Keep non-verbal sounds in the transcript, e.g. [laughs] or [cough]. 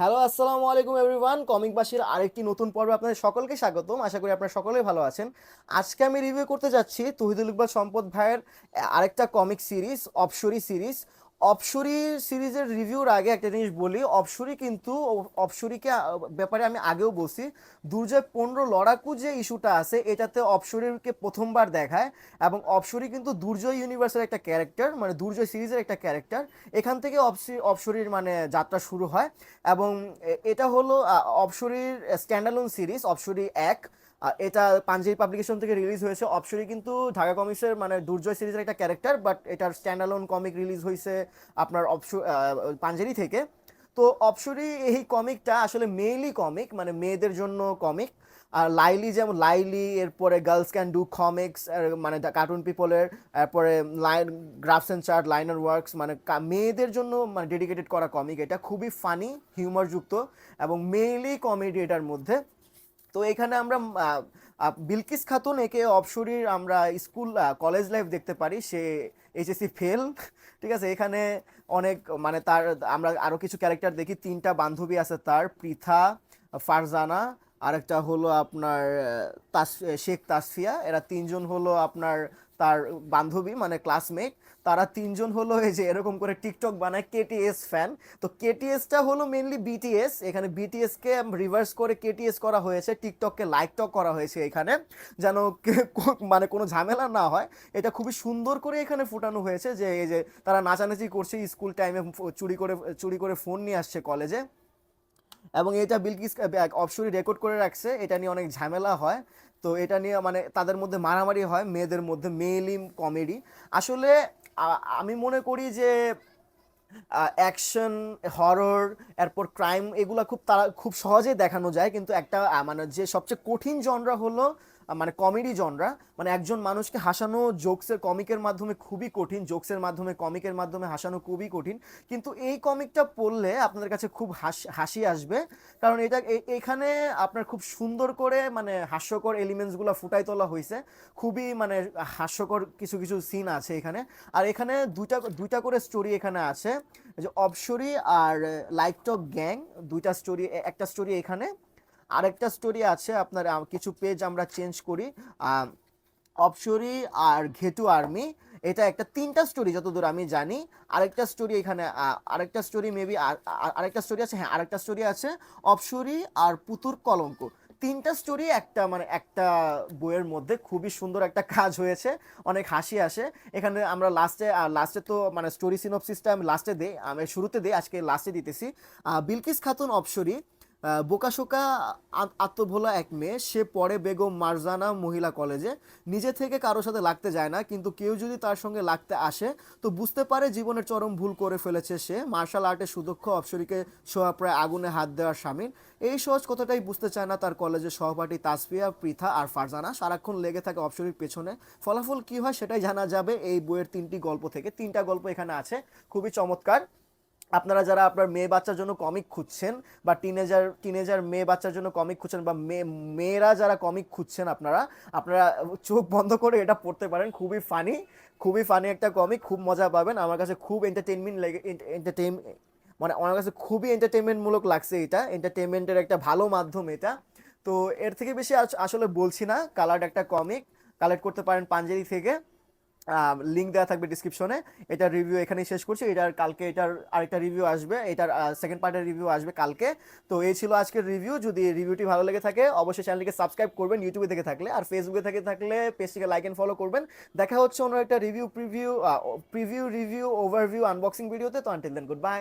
Hello, আসসালামু আলাইকুম everyone comic বাসীর আরেকটি নতুন পর্বে আপনাদের সকলকে স্বাগতম। আশা করি আপনারা সকলেই ভালো আছেন। আজকে আমি রিভিউ করতে যাচ্ছি তহিদুল ইকবাল সম্পদ ভাইয়ের আরেকটা কমিক সিরিজ অপসরি সিরিজ অপসরি সিরিজের রিভিউর আগে একটা জিনিস বলি, অপসরি কিন্তু, অপসরিকে, ব্যাপারে আমি আগেও বলছি, দুর্জয় পনেরো লড়াকু যে ইস্যুটা আছে, এটাতে অপসরিকে প্রথমবার দেখায় এবং অপসরি কিন্তু দুর্জয় ইউনিভার্সের একটা ক্যারেক্টার মানে দুর্জয় সিরিজের একটা ক্যারেক্টার এখান থেকে অপসি, অপসরির মানে যাত্রা শুরু হয় এবং এটা হলো অপসরির স্ট্যান্ডালোন সিরিজ অপসরি এক এটা পাঞ্জাবি পাবলিকেশন থেকে রিলিজ হয়েছে। অপসরি কিন্তু ঢাকা কমিক্সের মানে দুর্জয় সিরিজের একটা ক্যারেক্টার বাট এটার স্ট্যান্ডালোন কমিক রিলিজ হয়েছে আপনার অপস পাঞ্জাবি থেকে। তো অপসরি এই কমিকটা আসলে মেইলি কমিক মানে মেয়েদের জন্য কমিক আর লাইলি যেমন লাইলি এরপরে গার্লস ক্যান ডু কমিক্স মানে কার্টুন পিপলের এরপরে line graphs and chart liner works মানে মেয়েদের জন্য মানে ডেডিকেটেড করা কমিক এটা খুবই ফানি হিউমারযুক্ত এবং মেইলি কমেডি এটার মধ্যে। তো এখানে আমরা বিলকিস খাতুন, একে অপসরীর আমরা স্কুল কলেজ লাইফ দেখতে পারি। সে এইচএসসি ফেল, ঠিক আছে? এখানে অনেক মানে তার, আমরা আরও কিছু ক্যারেক্টার দেখি। তিনটা বান্ধবী আছে তার, পৃথা, ফারজানা, আরেকটা হলো আপনার তাস, শেখ তাসফিয়া। এরা তিনজন হলো আপনার তার বান্ধবী মানে ক্লাসমেট তারা তিনজন হলো এই যে এরকম করে টিকটক বানায় কেটিএস ফ্যান তো কেটিএসটা হলো মেনলি বিটিএস এখানে বিটিএস কে রিভার্স করে কেটিএস করা হয়েছে টিকটককে লাইক টক করা হয়েছে এখানে, যেন [laughs] মানে কোনো ঝামেলা না হয়। এটা খুবই সুন্দর করে এখানে ফুটানো হয়েছে যে এই যে তারা নাচানাচি করছে স্কুল টাইমে চুরি করে চুরি করে ফোন নিয়ে আসছে কলেজে এবং এটা বিলকিস অপশরি রেকর্ড করে রাখছে, এটা নিয়ে অনেক ঝামেলা হয়। তো এটা নিয়ে মানে তাদের মধ্যে মারামারি হয়, মেয়েদের মধ্যে মেয়েলি কমেডি। আসলে আমি মনে করি যে অ্যাকশন, হরর, এরপর ক্রাইম এগুলো খুব তারা, খুব সহজেই দেখানো যায়। কিন্তু একটা মানে যে সবচেয়ে কঠিন জনরা হলো মানে কমেডি জনরা মানে একজন মানুষকে হাসানো জোকসের কমিকের মাধ্যমে খুবই কঠিন জোকসের মাধ্যমে কমিকের মাধ্যমে হাসানো খুবই কঠিন। কিন্তু এই কমিকটা পড়লে আপনাদের কাছে খুব হাস- হাসি আসবে। কারণ এটা এখানে আপনার খুব সুন্দর করে মানে হাস্যকর এলিমেন্টসগুলো ফুটাই তোলা হয়েছে খুবই মানে হাস্যকর কিছু কিছু সিন আছে এখানে। আর এখানে দুইটা দুইটা করে স্টোরি এখানে আছে। যে অপসরি আর লাইকটক গ্যাং দুইটা স্টোরি একটা স্টোরি এখানে। আরেকটা স্টোরি আছে, আপনার কিছু পেজ আমরা চেঞ্জ করি। অপসরি আর ঘেটু আর্মি এটা একটা তিনটা স্টোরি যতদূর আমি জানি। আরেকটা স্টোরি এখানে আরেকটা স্টোরি মেবি আরেকটা স্টোরি আছে হ্যাঁ আরেকটা স্টোরি আছে। অপসরি আর পুতুর কলঙ্ক, তিনটা স্টোরি একটা মানে একটা বইয়ের মধ্যে খুবই সুন্দর একটা কাজ হয়েছে, অনেক হাসি আসে। এখানে আমরা লাস্টে লাস্টে তো মানে স্টোরি সিনপসিসটা আমি লাস্টে দিই, আমি শুরুতে দিই, আজকে লাস্টে দিতেছি। বিলকিস খাতুন অপসরি বোকাশোকা আত্মভোলা এক মেয়ে, সে পড়ে বেগম মারজানা মহিলা কলেজে। নিজে থেকে কারোর সাথে লাগতে যায় না, কিন্তু কেউ যদি তার সঙ্গে লাগতে আসে, তো বুঝতে পারে জীবনের চরম ভুল করে ফেলেছে সে। মার্শাল আর্টের সুদক্ষ অপসরীকে সোয়া প্রায় আগুনে হাত দেওয়ার স্বামীর এই সহজ কথাটাই বুঝতে চায় না তার কলেজের সহপাঠী তাসফিয়া, পৃথা আর ফারজানা। সারাক্ষণ লেগে থাকে অপসরীর পেছনে। ফলাফল কি হয় সেটাই জানা যাবে এই বইয়ের তিনটি গল্প থেকে। তিনটা গল্প এখানে আছে। খুবই চমৎকার। আপনারা যারা আপনার মেয়ে বাচ্চার জন্য কমিক খুঁজছেন বা টিনেজার টিনেজার মেয়ে বাচ্চার জন্য কমিক খুঁজছেন বা মেয়ে, মেয়েরা যারা কমিক খুঁজছেন আপনারা আপনারা চোখ বন্ধ করে এটা পড়তে পারেন। খুবই ফানি খুবই ফানি একটা কমিক খুব মজা পাবেন। আমার কাছে খুব এন্টারটেনমেন্ট লেগে এন্টারটেন মানে আমার কাছে খুবই এন্টারটেনমেন্টমূলক লাগছে এটা। এন্টারটেনমেন্টের একটা ভালো মাধ্যম এটা। তো এর থেকে বেশি আস- আসলে বলছি না। কালার্ড একটা কমিক কালেক্ট করতে পারেন পাঞ্জেরি থেকে। লিঙ্ক দেওয়া থাকবে ডিসক্রিপশনে এটার রিভিউ এখানেই শেষ করছি। এটার কালকে এটার আরেকটা রিভিউ আসবে। এটার সেকেন্ড পার্টের রিভিউ আসবে কালকে। তো এই ছিল আজকের রিভিউ যদি রিভিউটি ভালো লেগে থাকে, অবশ্যই চ্যানেলটিকে সাবস্ক্রাইব করবেন ইউটিউবে থেকে থাকলে। আর ফেসবুকে থেকে থাকলে পেজটিকে লাইক অ্যান্ড ফলো করবেন। দেখা হচ্ছে অন্য একটা review preview preview review overview unboxing ভিডিওতে তো আনটিল দেন গুড বাই